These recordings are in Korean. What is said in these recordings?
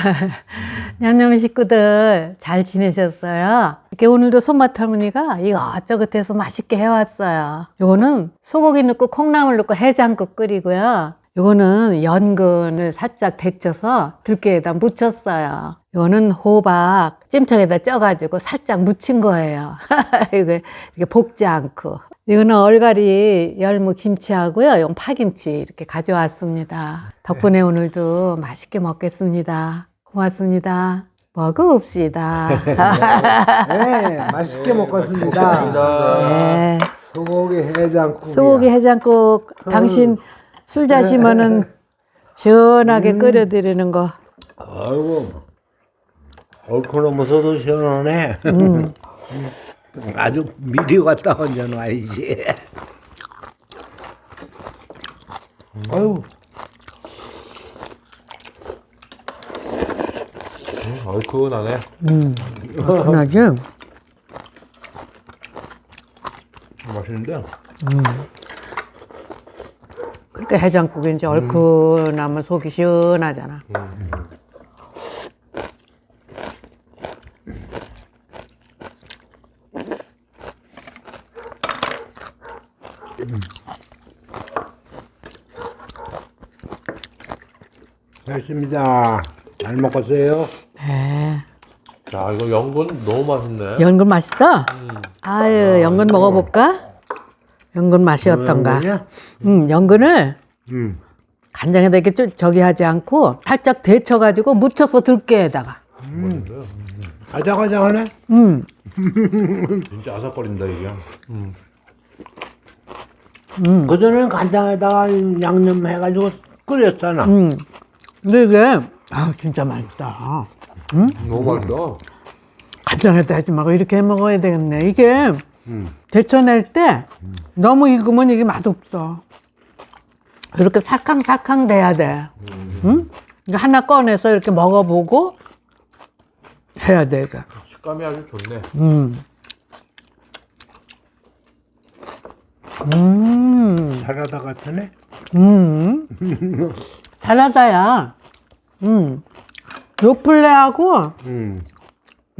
양념 식구들 잘 지내셨어요? 이렇게 오늘도 손맛 할머니가 이것저것 해서 맛있게 해왔어요. 요거는 소고기 넣고 콩나물 넣고 해장국 끓이고요. 요거는 연근을 살짝 데쳐서 들깨에다 묻혔어요. 요거는 호박 찜통에다 쪄가지고 살짝 묻힌 거예요. 이렇게 볶지 않고. 이거는 얼갈이 열무 김치하고요. 이건 파김치 이렇게 가져왔습니다. 덕분에 오늘도 맛있게 먹겠습니다. 고맙습니다. 먹읍시다. 네, 맛있게 먹었습니다. 네. 소고기 해장국. 소고기 해장국 당신 술 자시면은 시원하게 끓여드리는 거. 아이고 얼큰하면서도 시원하네. 아주 미리 갔다 온전 말이지. 아유, 얼큰하네. 얼큰하지? 맛있는데? 그러니까 해장국이 이제 얼큰하면 속이 시원하잖아. 맛있습니다. 잘 먹었어요. 네. 자, 이거 연근 너무 맛있네. 연근 맛있어? 아유, 연근 먹어볼까? 연근 맛이 어떤가? 연근이야? 음, 연근을 음. 간장에다 이렇게 좀 저기 하지 않고 살짝 데쳐가지고 묻혀서 들깨에다가. 아작아작하네. 음, 진짜 아삭거린다, 이게. 그전엔 간장에다가 양념 해가지고 끓였잖아. 음. 근데 이게, 아 진짜 맛있다. 너무 맛있어. 간장에다 하지 말고 이렇게 해 먹어야 되겠네. 이게 데쳐낼 때 너무 익으면 이게 맛없어. 이렇게 살캉살캉 돼야 돼. 응? 이거 하나 꺼내서 이렇게 먹어보고 해야 돼, 이거. 식감이 아주 좋네. 음. 음. 사라다 같으네. 음. 사라다야. 음. 요플레하고 음.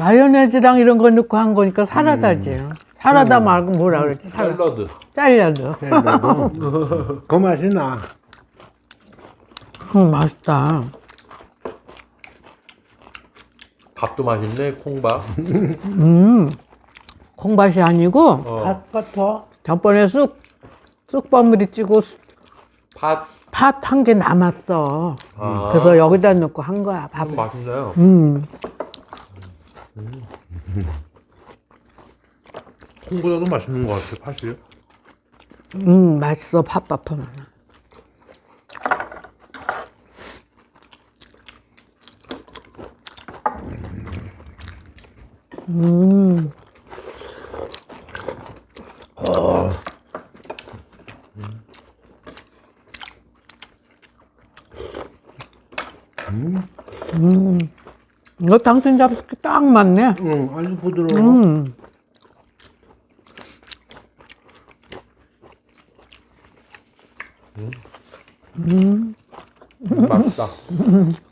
마요네즈랑 이런 거 넣고 한 거니까 사라다지. 사라다 말고 뭐라 그랬지? 사- 샐러드. 샐러드. 그 맛이 나. 음, 맛있다. 밥도 맛있네, 콩밥. 콩밭이 아니고 어, 팥 같아. 전번에 쑥 쑥버무리 찌고 팥. 팥한 개 남았어. 아. 그래서 여기다 넣고 한 거야 음, 밥을. 맛있네요. 음. 콩보다도 맛있는 것 같아, 팥이. 음, 맛있어 팥밥은. 음. 음. 이거 당신 잡수기 딱 맞네. 응, 아주 부드러워. 음. 맛있다.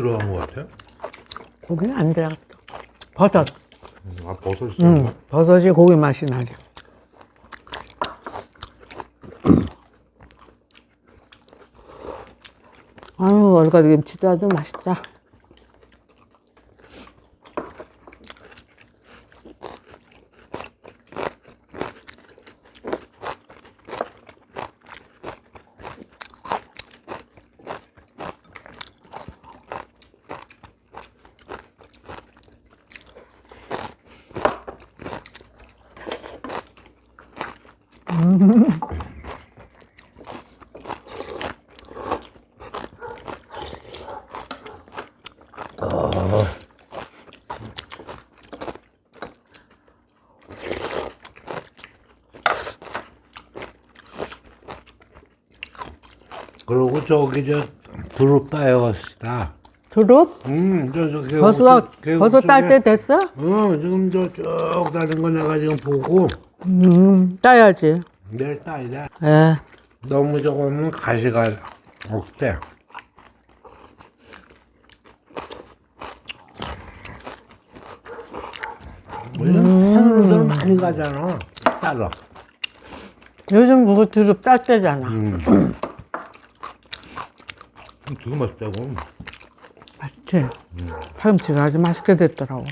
들어간 것 같아요? 고기는 안 들어갔다. 아, 버섯. 아 버섯이 음, 버섯이 고기 맛이 나죠. 아유, 얼갈김치도 아주 맛있다. 그리고 저기 저 두릅 따여갔다. 두릅? 음, 저, 저, 벌써, 쪽- 계곡 벌써 딸때 됐어? 어, 지금 저쭉 다른 거 내가 지금 보고 음, 따야지. 내일 따이자. 예. 너무 저거는 가시가 없대. 요즘 산으로들 많이 가잖아. 따러. 요즘 그거 두릅 딸 때잖아. 되게 맛있다고. 맛있지? 파김치가 아주 맛있게 됐더라고.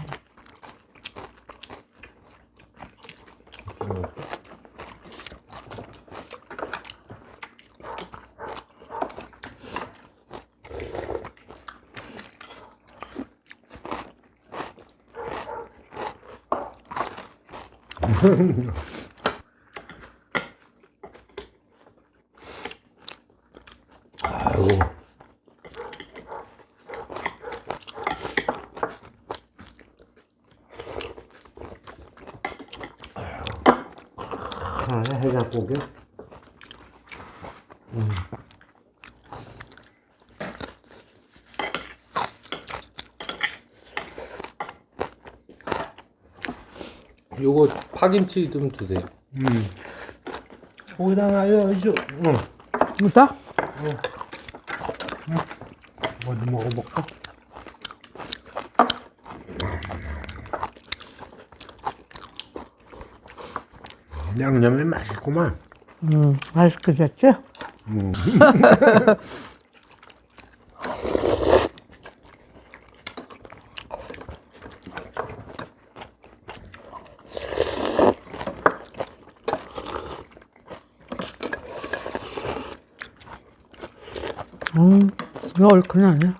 하나 해장국이. 요거 파김치 듬도 돼. 거기다가 여기 응. 뭐다? 어디 먹어볼까? 양념이 맛있구만. 음, 맛있게 됐지? 음, 이거 얼큰하네.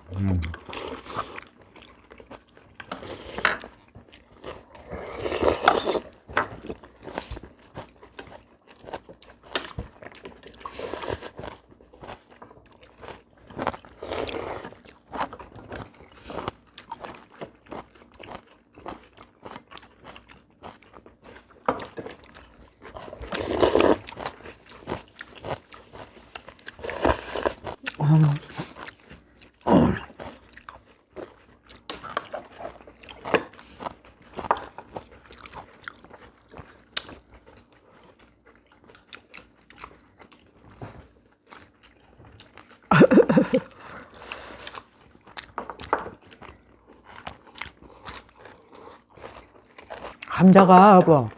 감자가 뭐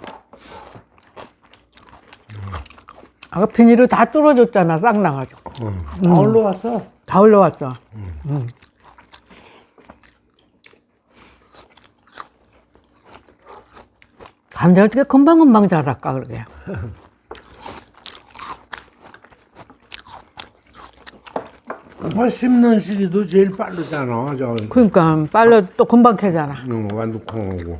아까 비닐을 다 뚫어줬잖아 싹 나가지고 다 올라왔어. 다 올라왔어 음. 감자 어떻게 금방금방 자랄까 그러게 뭐 씹는 시기도 제일 빠르잖아. 저 그러니까 빨려 또 금방 캐잖아 응, 완두콩하고.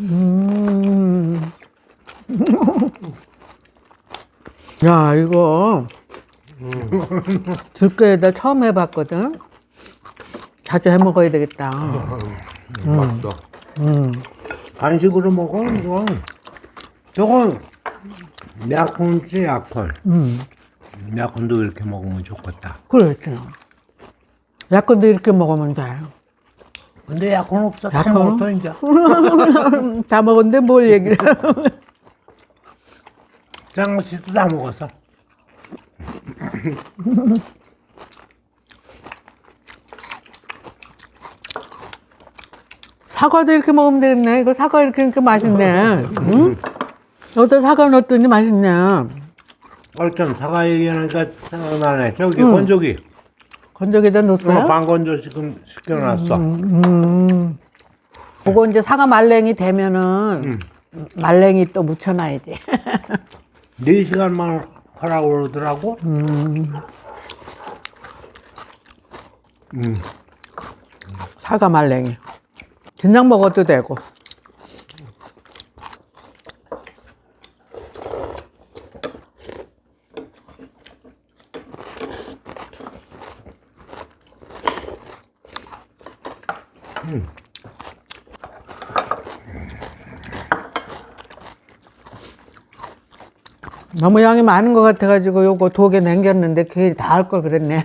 음. 야 이거 들깨에다 처음 해봤거든 자주 해 먹어야 되겠다 맛있다. 간식으로 먹어 이거. 저건 약혼지 약혼. 음. 약혼도 이렇게 먹으면 좋겠다. 그렇지 약간도 이렇게 먹으면 돼 근데 약혼 없어. 다 약혼? 먹었어 이제. 다 먹었는데 뭘 얘기를 장아찌도 다 먹었어. 사과도 이렇게 먹으면 되겠네 이거 사과 이렇게 이렇게 맛있네 응? 여기다 사과 넣었더니 맛있네 얼전 사과 얘기하니까 생각나네. 저기 건조기. 건조기다 놓았어요? 어, 방건조 지금 시켜놨어. 그거 이제 사과 말랭이 되면은 말랭이 또 묻혀놔야지. 네 시간만 하라고 그러더라고. 사과 말랭이. 그냥 먹어도 되고. 너무 양이 많은 것 같아가지고 요거 독에 남겼는데 그게 다 할 걸 그랬네.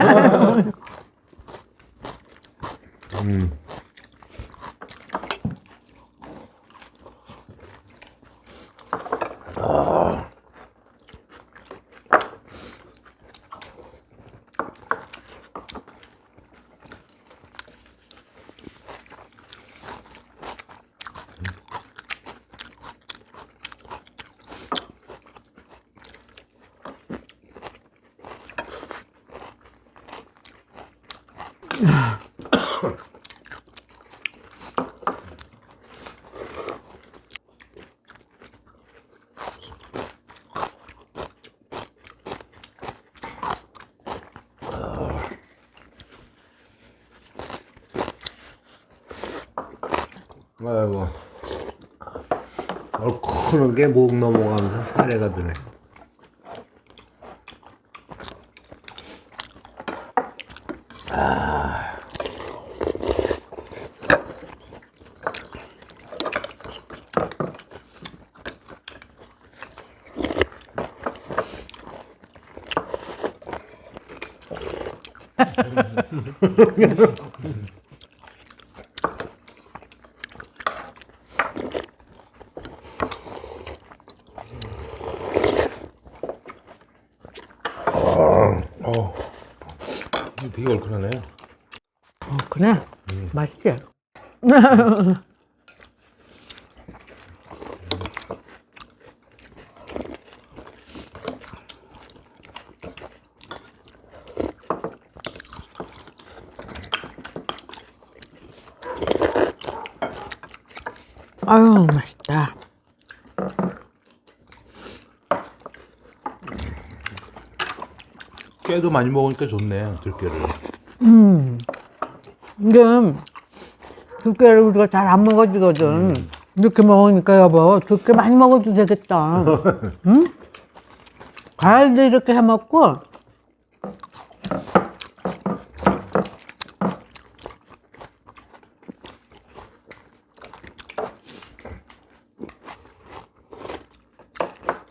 아이고. 얼큰하게 목 넘어가면서 사례가 드네. 이 거 되게 얼큰하네. 어, 그래? 맛있지? 아유, 맛있다. 깨도 많이 먹으니까 좋네, 들깨를. 이게 들깨를 우리가 잘 안 먹어주거든. 이렇게 먹으니까 여보, 들깨 많이 먹어도 되겠다. 응? 과일도 이렇게 해 먹고.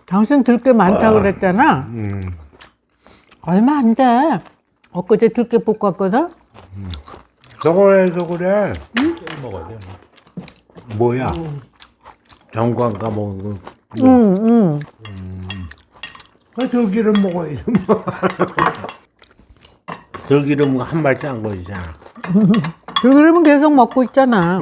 당신 들깨 많다고 그랬잖아. 얼마 안 돼. 엊그제 들깨 볶았거든. 저걸 해서 그래. 뭐야? 정관 까먹은 거. 응, 응. 아, 들기름 먹어야지. 뭐. 들기름 한 발짝 한 거잖아. 들기름은 계속 먹고 있잖아.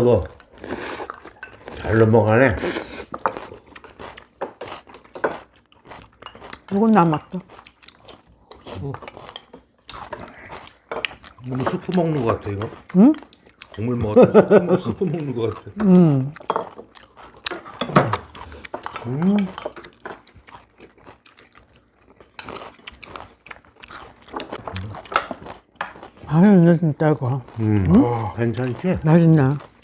아이고. 잘 넘어가네. 이건 남았어. 너무 수프 먹는 것 같아, 이거. 응? 국물 먹었다. 수프, 먹는 것 같아. 응. 아유, 이거 진짜 이거. 음. 괜찮지? 맛있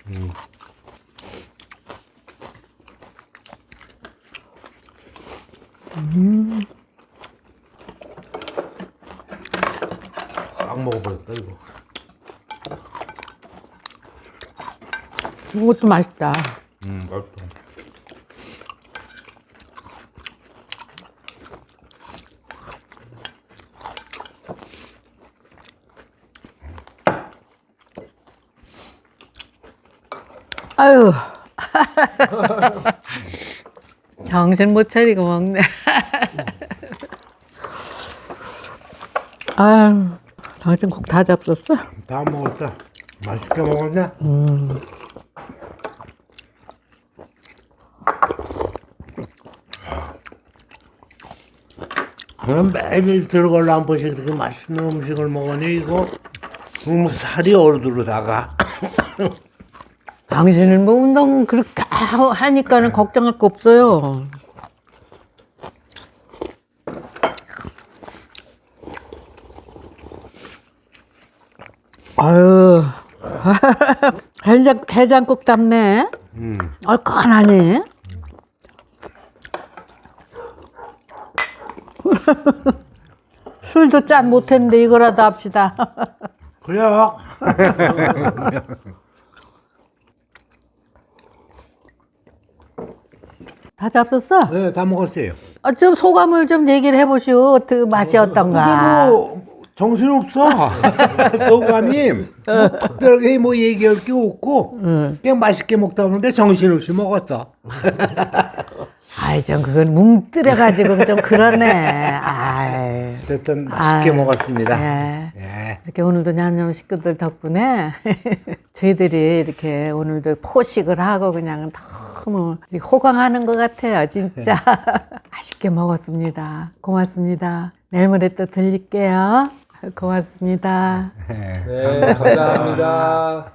네. 싹 먹어버렸다, 이거. 이것도 맛있다. 음, 맛있다. 아유. 정신 못 차리고 먹네. 아유, 당신 국 다 잡섰어? 다 먹었다. 맛있게 먹었냐? 그럼 매일 들어갈라 한 번씩 그렇게 맛있는 음식을 먹으니 이거 음, 살이 얼두르다가 당신은 뭐 운동 그렇게 하- 하니까는 걱정할 거 없어요. 아유, 해장, 해장국 담네. 얼큰하네. 술도 짠 못했는데 이거라도 합시다. 그래요. 다 잡섰어? 네, 다 먹었어요. 아, 좀 소감을 좀 얘기를 해보시오. 어떻게 맛이 어떤가? 뭐 정신 없어. 소감이 뭐 특별하게 뭐 얘기할 게 없고 그냥 맛있게 먹다 보는데 정신 없이 먹었어. 아이, 좀 그건 뭉뜨려가지고 좀 그러네. 아이. 어쨌든 맛있게 아유, 먹었습니다. 예. 예. 이렇게 오늘도 냠냠 식구들 덕분에 저희들이 이렇게 오늘도 포식을 하고 그냥 너무 호강하는 것 같아요. 진짜. 맛있게 먹었습니다. 고맙습니다. 내일 모레 또 들릴게요. 고맙습니다. 네, 감사합니다.